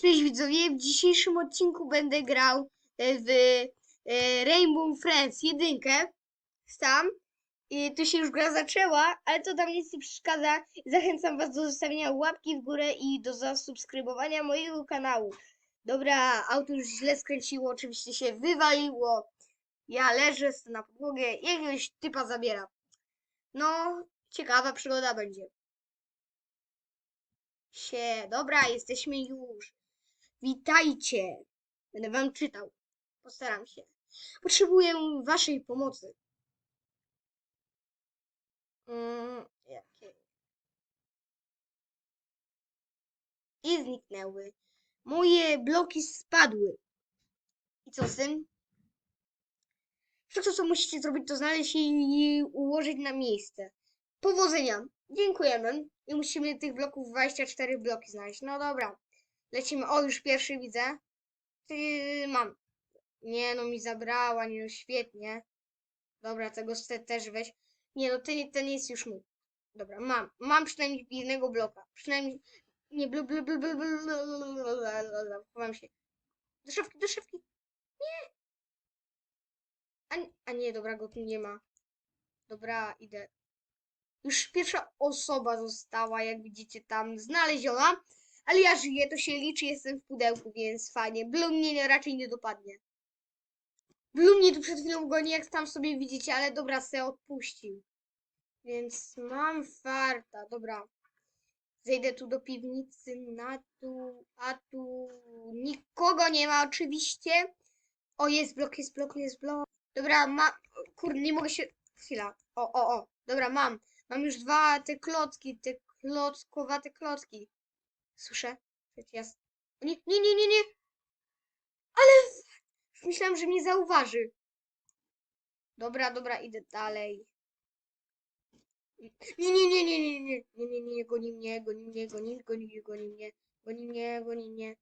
Cześć widzowie, w dzisiejszym odcinku będę grał e, w e, Rainbow Friends jedynkę. Sam. I tu się już gra zaczęła, ale to tam nic nie przeszkadza. Zachęcam was do zostawienia łapki w górę i do zasubskrybowania mojego kanału. Dobra, auto już źle skręciło, oczywiście się wywaliło. Ja leżę na podłogę, jakiegoś typa zabiera. No, ciekawa przygoda będzie. Sie, dobra, jesteśmy już. Witajcie. Będę wam czytał. Postaram się. Potrzebuję waszej pomocy. Mm? I zniknęły. Moje bloki spadły. I co z tym? Wszystko, co musicie zrobić, to znaleźć je i ułożyć na miejsce. Powodzenia. Dziękujemy. I musimy tych bloków 24 bloki znaleźć. No dobra. Lecimy. O, już pierwszy widzę. Ty mam. Nie no, mi zabrała, nie no, świetnie. Dobra, tego też weź. Nie no, ten, ten jest już mój. Dobra, mam. Mam przynajmniej jednego bloka. Przynajmniej. Nie, blu, blu, blu, blu, blu, blu, blu, się. Do szafki, do szafki. Nie. A, a nie, dobra, go tu nie ma. Dobra, idę. Już pierwsza osoba została, jak widzicie, tam znaleziona. Ale ja żyję, to się liczy, jestem w pudełku, więc fajnie. Blue mnie nie- raczej nie dopadnie. Blue mnie tu przed chwilą goni, jak tam sobie widzicie, ale dobra, se odpuścił. Więc mam farta, dobra. Zejdę tu do piwnicy, na tu, a tu nikogo nie ma oczywiście. O, jest blok, jest blok, jest blok. Dobra, ma... Kurde, nie mogę się... Chwila. O, o, o. Dobra, mam. Mam już dwa te klocki, te klockowate klocki. Słyszę? Jest. Nie, nie, nie, nie, nie. Ale myślałam, że mnie zauważy. Dobra, dobra, idę dalej. Nie, nie, nie, nie, nie, nie, nie, nie, nie, nie, goni mnie, goni mnie, goni, goni mnie, goni mnie, goni mnie, goni mnie.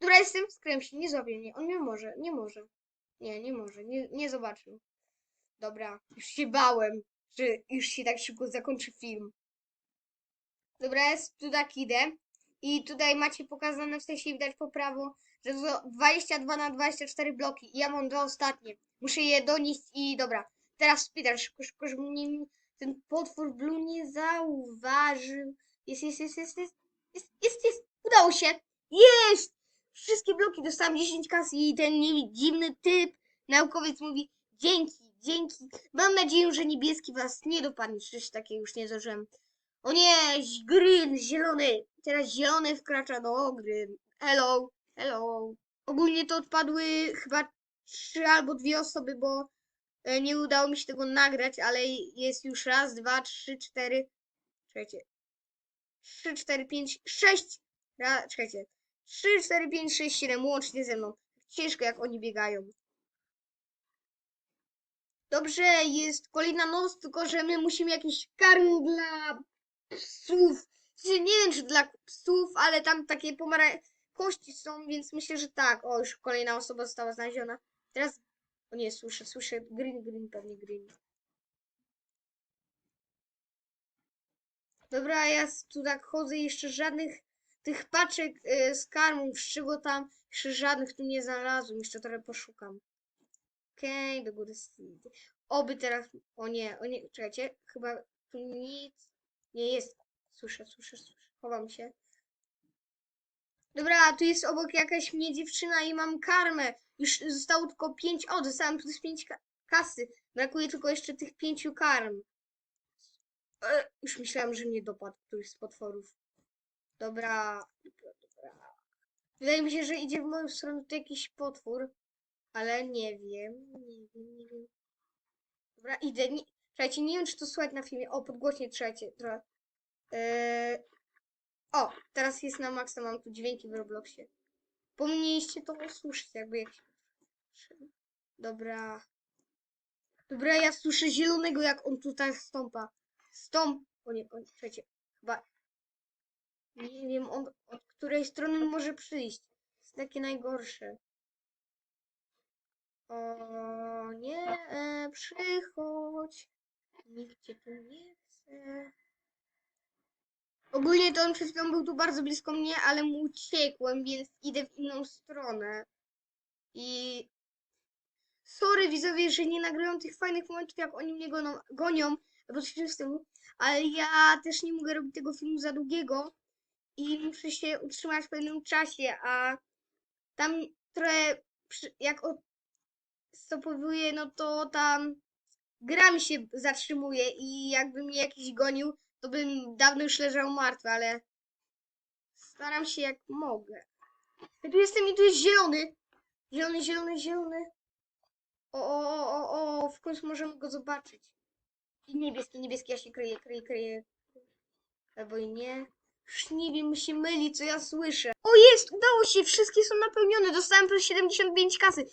Dobra, jestem, skręp się, nie złapie mnie, on nie może, nie może. Nie, nie może, nie, nie zobaczył. Dobra, już się bałem, że już się tak szybko zakończy film. Dobra, jest tu tak idę. I tutaj macie pokazane, w sensie widać po prawo, że to 22 na 24 bloki. I ja mam dwa ostatnie. Muszę je donieść i dobra. Teraz speedrun, szybko, szybko, żeby mnie ten potwór Blue nie zauważył. Jest, jest, jest, jest, jest, jest, jest, jest. Udało się. Jest! Wszystkie bloki dostałam 10 kas i ten dziwny typ, naukowiec mówi dzięki, dzięki. Mam nadzieję, że niebieski was nie dopadnie. Coś takiego już nie zdążyłem. O nie, green, zielony. Teraz zielony wkracza do green. Hello, hello. Ogólnie to odpadły chyba trzy albo dwie osoby, bo e, nie udało mi się tego nagrać, ale jest już raz, dwa, trzy, cztery. Czekajcie. Trzy, cztery, pięć, sześć. Ra, czekajcie. Trzy, cztery, pięć, sześć, siedem łącznie ze mną. Ciężko jak oni biegają. Dobrze, jest kolejna noc, tylko że my musimy jakiś karm dla psów. Sensie Nie wiem, czy dla psów, ale tam takie pomara... kości są, więc myślę, że tak. O, już kolejna osoba została znaleziona. Teraz... O nie, słyszę, słyszę. Green, green, pewnie green. Dobra, ja tu tak chodzę, jeszcze żadnych tych paczek y, z karmą, z czego tam, jeszcze żadnych tu nie znalazłem. Jeszcze trochę poszukam. Okej, do góry. Oby teraz... O nie, o nie, czekajcie. Chyba tu nic nie jest. Słyszę, słyszę, słyszę. Chowam się. Dobra, tu jest obok jakaś mnie dziewczyna i mam karmę. Już zostało tylko pięć. O, dostałem plus pięć ka kasy. Brakuje tylko jeszcze tych pięciu karm. E, już myślałam, że mnie dopadł któryś z potworów. Dobra, dobra, dobra. Wydaje mi się, że idzie w moją stronę tu jakiś potwór, ale nie wiem, nie wiem, nie wiem. Dobra, idę. Nie, słuchajcie, nie wiem, czy to słychać na filmie. O, podgłośnie trzecie. Trochę. Eee, o, teraz jest na maksa, mam tu dźwięki w Robloxie. Powinniście to usłyszeć, jakby jak się... Dobra. Dobra, ja słyszę zielonego, jak on tutaj stąpa. Stąp... O nie, o nie, słuchajcie, chyba... Nie wiem, on, od której strony może przyjść. jest takie najgorsze. O nie, e, przychodź. Nikt cię tu nie chce. Ogólnie to on przed chwilą był tu bardzo blisko mnie, ale mu uciekłem, więc idę w inną stronę. I sorry widzowie, że nie nagrywam tych fajnych momentów, jak oni mnie goną, gonią, albo coś tym stylu, ale ja też nie mogę robić tego filmu za długiego i muszę się utrzymać w pewnym czasie, a tam trochę, jak stopowuję, no to tam gra mi się zatrzymuje i jakby mnie jakiś gonił, to bym dawno już leżał martwy, ale staram się jak mogę. Ja tu jestem i tu jest zielony. Zielony, zielony, zielony. O, o, o, o, w końcu możemy go zobaczyć. I niebieski, niebieski, ja się kryję, kryję, kryję. Albo i nie. Już nie wiem, się myli, co ja słyszę. O, jest, udało się, wszystkie są napełnione, dostałem plus 75 kasy.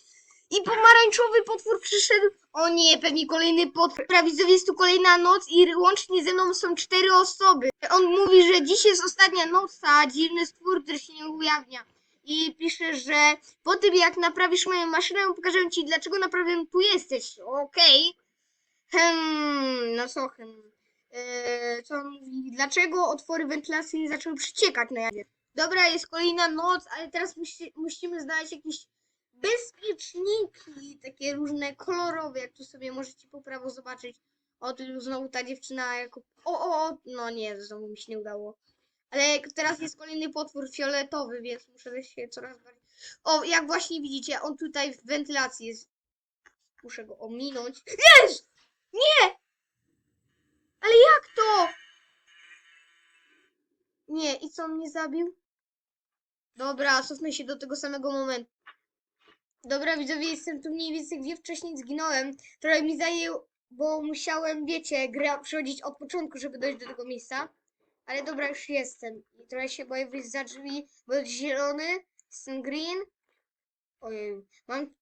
I pomarańczowy potwór przyszedł. O nie, pewnie kolejny potwór. Prawidłowie jest tu kolejna noc i łącznie ze mną są cztery osoby. On mówi, że dziś jest ostatnia noc, a dziwny stwór, który się nie ujawnia. I pisze, że po tym jak naprawisz moją maszynę, pokażę ci dlaczego naprawdę tu jesteś. Okej. Hmm, no co hmm. Eee, co on mówi? Dlaczego otwory wentylacyjne zaczęły przyciekać na jawie? Dobra, jest kolejna noc, ale teraz musi, musimy znaleźć jakieś bezpieczniki, takie różne kolorowe, jak tu sobie możecie po prawo zobaczyć. O, tu znowu ta dziewczyna jako... O, o, o, no nie, znowu mi się nie udało. Ale teraz jest kolejny potwór fioletowy, więc muszę się coraz bardziej... O, jak właśnie widzicie, on tutaj w wentylacji jest. Muszę go ominąć. Jest! Nie! Ale jak to? Nie, i co mnie zabił? Dobra, cofnę się do tego samego momentu. Dobra, widzowie, jestem tu mniej więcej, gdzie wcześniej zginąłem. Trochę mi zajęło, bo musiałem, wiecie, gra przechodzić od początku, żeby dojść do tego miejsca. Ale dobra, już jestem. I trochę się boję wyjść za drzwi, bo jest zielony, jestem green. Ojej, mam...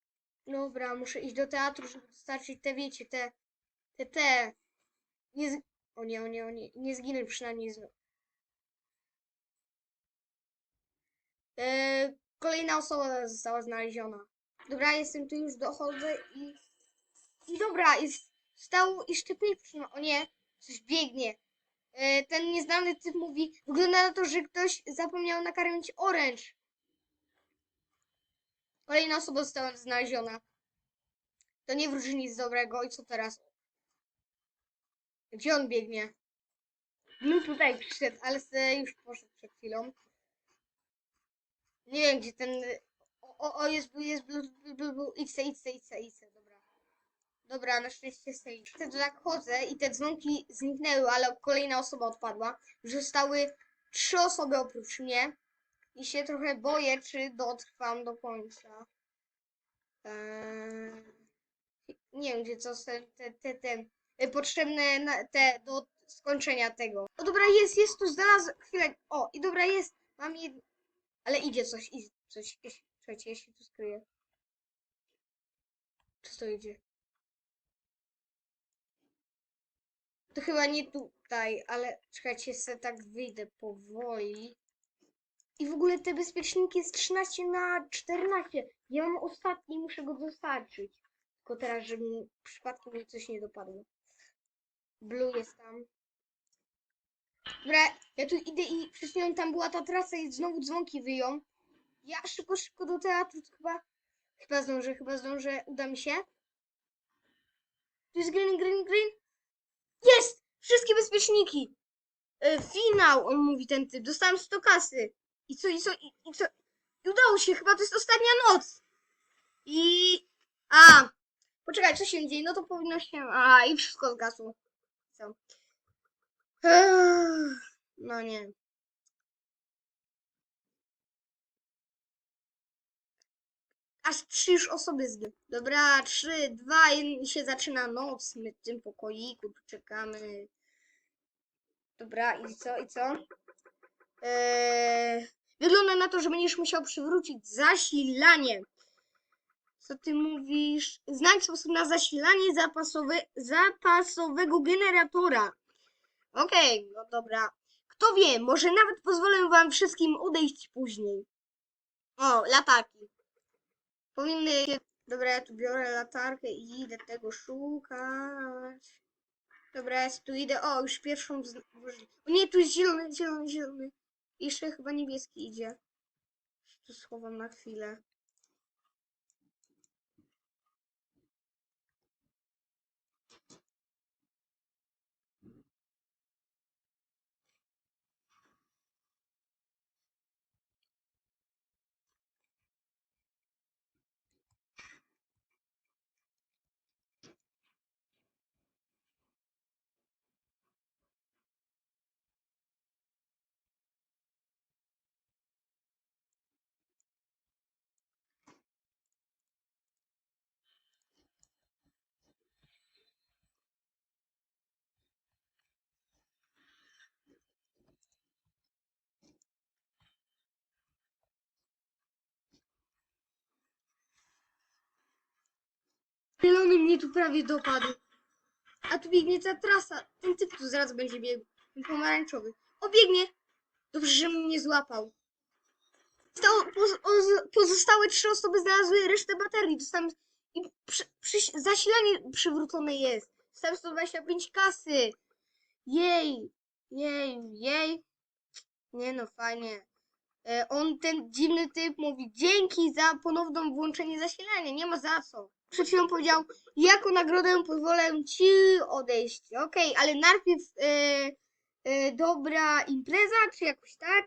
Dobra, muszę iść do teatru, żeby dostarczyć te, wiecie, te... Te, te... Nie z... O nie, o nie, o nie, nie zginę przynajmniej z... Eee, kolejna osoba została znaleziona. Dobra, jestem tu już, dochodzę i... I dobra. Stało jeszcze pięć przynajmniej. O nie, coś biegnie. E, ten nieznany typ mówi, wygląda na to, że ktoś zapomniał nakarmić oręcz. Kolejna osoba została znaleziona. To nie wróży nic dobrego. I co teraz? Gdzie on biegnie? Blue tutaj przyszedł, ale se już poszedł przed chwilą. Nie wiem, gdzie ten... O, o, jest, jest Blue, Blue, Blue, Blue. Idź, idź, idź, idź, dobra. Dobra, na szczęście stoi. Wtedy tak chodzę i te dzwonki zniknęły, ale kolejna osoba odpadła. Zostały trzy osoby oprócz mnie. I się trochę boję, czy dotrwam do końca. Eee, nie wiem, gdzie co te, te, te, e, potrzebne na, te do skończenia tego. O dobra, jest, jest tu, znalazłem. Chwilę. O, i dobra, jest. Mam jed... Ale idzie coś, idzie coś. Jeśli- Czekajcie, ja się tu skryję. Co to idzie? To chyba nie tutaj, ale czekajcie, se tak wyjdę powoli. I w ogóle te bezpieczniki jest 13 na 14. Ja mam ostatni, muszę go dostarczyć. Tylko teraz, żeby mi mi coś nie dopadło. Blue jest tam. Dobra, ja tu idę i przed chwilą tam była ta trasa i znowu dzwonki wyją. Ja szybko, szybko do teatru, to chyba... Chyba zdążę, chyba zdążę, uda mi się. Tu jest green, green, green. Jest! Wszystkie bezpieczniki! E, finał, on mówi ten typ. Dostałem 100 kasy. I co, i co, i, i co? I udało się, chyba to jest ostatnia noc. I... A! Poczekaj, co się dzieje? No to powinno się... A, i wszystko zgasło. Co? No nie. Aż trzy już osoby zgięły. Dobra, trzy, dwa, i się zaczyna noc. My w tym pokoiku czekamy. Dobra, i co, i co? Eee, wygląda na to, że będziesz musiał przywrócić zasilanie. Co ty mówisz? Znajdź sposób na zasilanie zapasowe, zapasowego generatora. Okej, no dobra. Kto wie, może nawet pozwolę wam wszystkim odejść później. O, latarki. Powinny się... Dobra, ja tu biorę latarkę i idę tego szukać. Dobra, ja tu idę. O, już pierwszą. zn- włożyli. O nie, tu jest zielony, zielony, zielony. Jeszcze chyba niebieski idzie. Tu schowam na chwilę. Zielony mnie tu prawie dopadł. A tu biegnie ta trasa. Ten typ tu zaraz będzie biegł. Ten pomarańczowy. O, biegnie! Dobrze, że mnie nie złapał. Oz- pozostałe trzy osoby znalazły resztę baterii. Dostałem... I przy, przy, zasilanie przywrócone jest. Dostałem 125 kasy. Jej! Jej, jej. Nie no, fajnie. E, on, ten dziwny typ mówi dzięki za ponowne włączenie zasilania. Nie ma za co. Przed chwilą powiedział, jako nagrodę pozwolę ci odejść. Okej, ale najpierw e, e, dobra impreza, czy jakoś tak?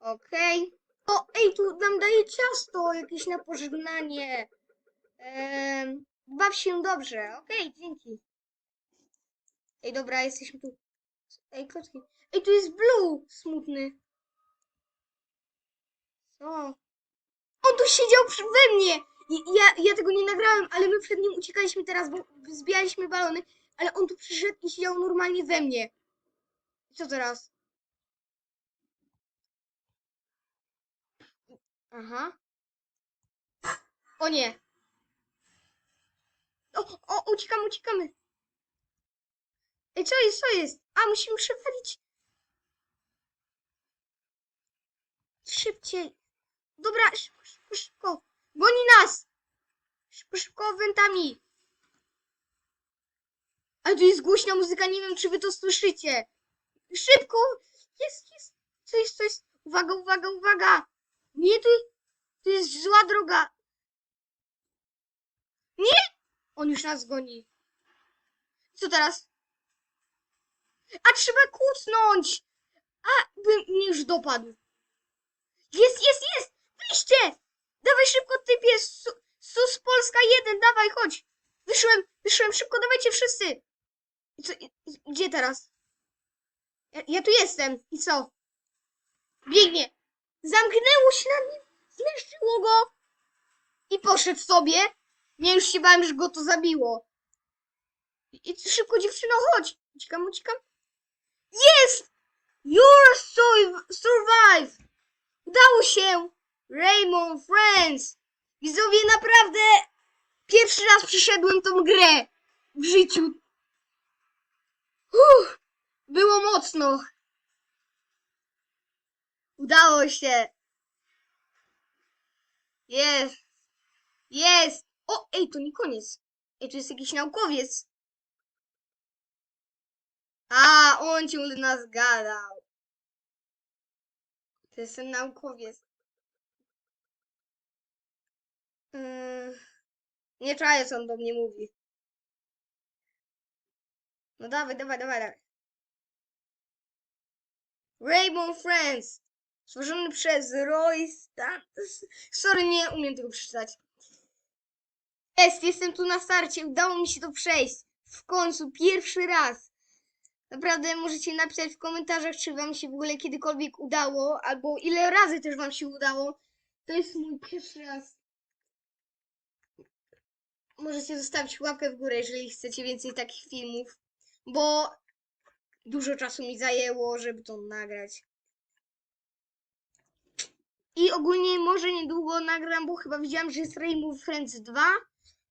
Okej. O, ej, tu nam daje ciasto jakieś na pożegnanie. Em, baw się dobrze. Okej, dzięki. Ej, dobra, jesteśmy tu. Ej, klocki. Ej, tu jest Blue smutny. Co? On tu siedział przy, we mnie! Ja, ja tego nie nagrałem, ale my przed nim uciekaliśmy teraz, bo zbijaliśmy balony, ale on tu przyszedł i siedział normalnie we mnie. Co teraz? Aha. O nie. O, o, uciekamy, uciekamy. Ej, co jest, co jest? A, musimy przewalić. Szybciej. Dobra, szybko, szybko. Goni nas! Szybko, szybko, wentami. Ale tu jest głośna muzyka, nie wiem, czy wy to słyszycie. Szybko! Jest, jest. Co jest, co jest? Uwaga, uwaga, uwaga! Nie, tu, tu jest zła droga. Nie! On już nas goni. Co teraz? A trzeba kucnąć! A, by mnie już dopadł. Jest, jest, jest! Wyjście! Dawaj szybko, typie! Su, Sus Polska 1, dawaj, chodź! Wyszłem, wyszłem, szybko, dawajcie wszyscy! I co, i, gdzie teraz? Ja, ja tu jestem. I co? Biegnie. Zamknęło się na nim, zmieszczyło go i poszedł sobie. Nie, już się bałem, że go to zabiło. I, i szybko, dziewczyno, chodź! Uciekam, uciekam. Jest! You're survive! Udało się! Raymond Friends! Widzowie, naprawdę pierwszy raz przyszedłem tą grę w życiu. Uff, było mocno. Udało się. Jest. Jest. O, ej, to nie koniec. Ej, tu jest jakiś naukowiec. A, on ciągle nas gadał. To jest ten naukowiec. Yy, nie czaję, co on do mnie mówi. No dawaj, dawaj, dawaj, dawaj. Rainbow Friends. Stworzony przez Roy Stan... Sorry, nie umiem tego przeczytać. Jest, jestem tu na starcie. Udało mi się to przejść. W końcu, pierwszy raz. Naprawdę możecie napisać w komentarzach, czy wam się w ogóle kiedykolwiek udało, albo ile razy też wam się udało. To jest mój pierwszy raz. Możecie zostawić łapkę w górę, jeżeli chcecie więcej takich filmów, bo dużo czasu mi zajęło, żeby to nagrać. I ogólnie może niedługo nagram, bo chyba widziałam, że jest Rainbow Friends 2.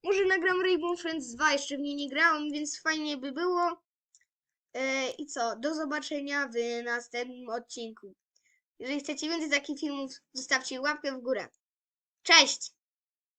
Może nagram Rainbow Friends 2, jeszcze w niej nie grałem, więc fajnie by było. E, I co? Do zobaczenia w następnym odcinku. Jeżeli chcecie więcej takich filmów, zostawcie łapkę w górę. Cześć!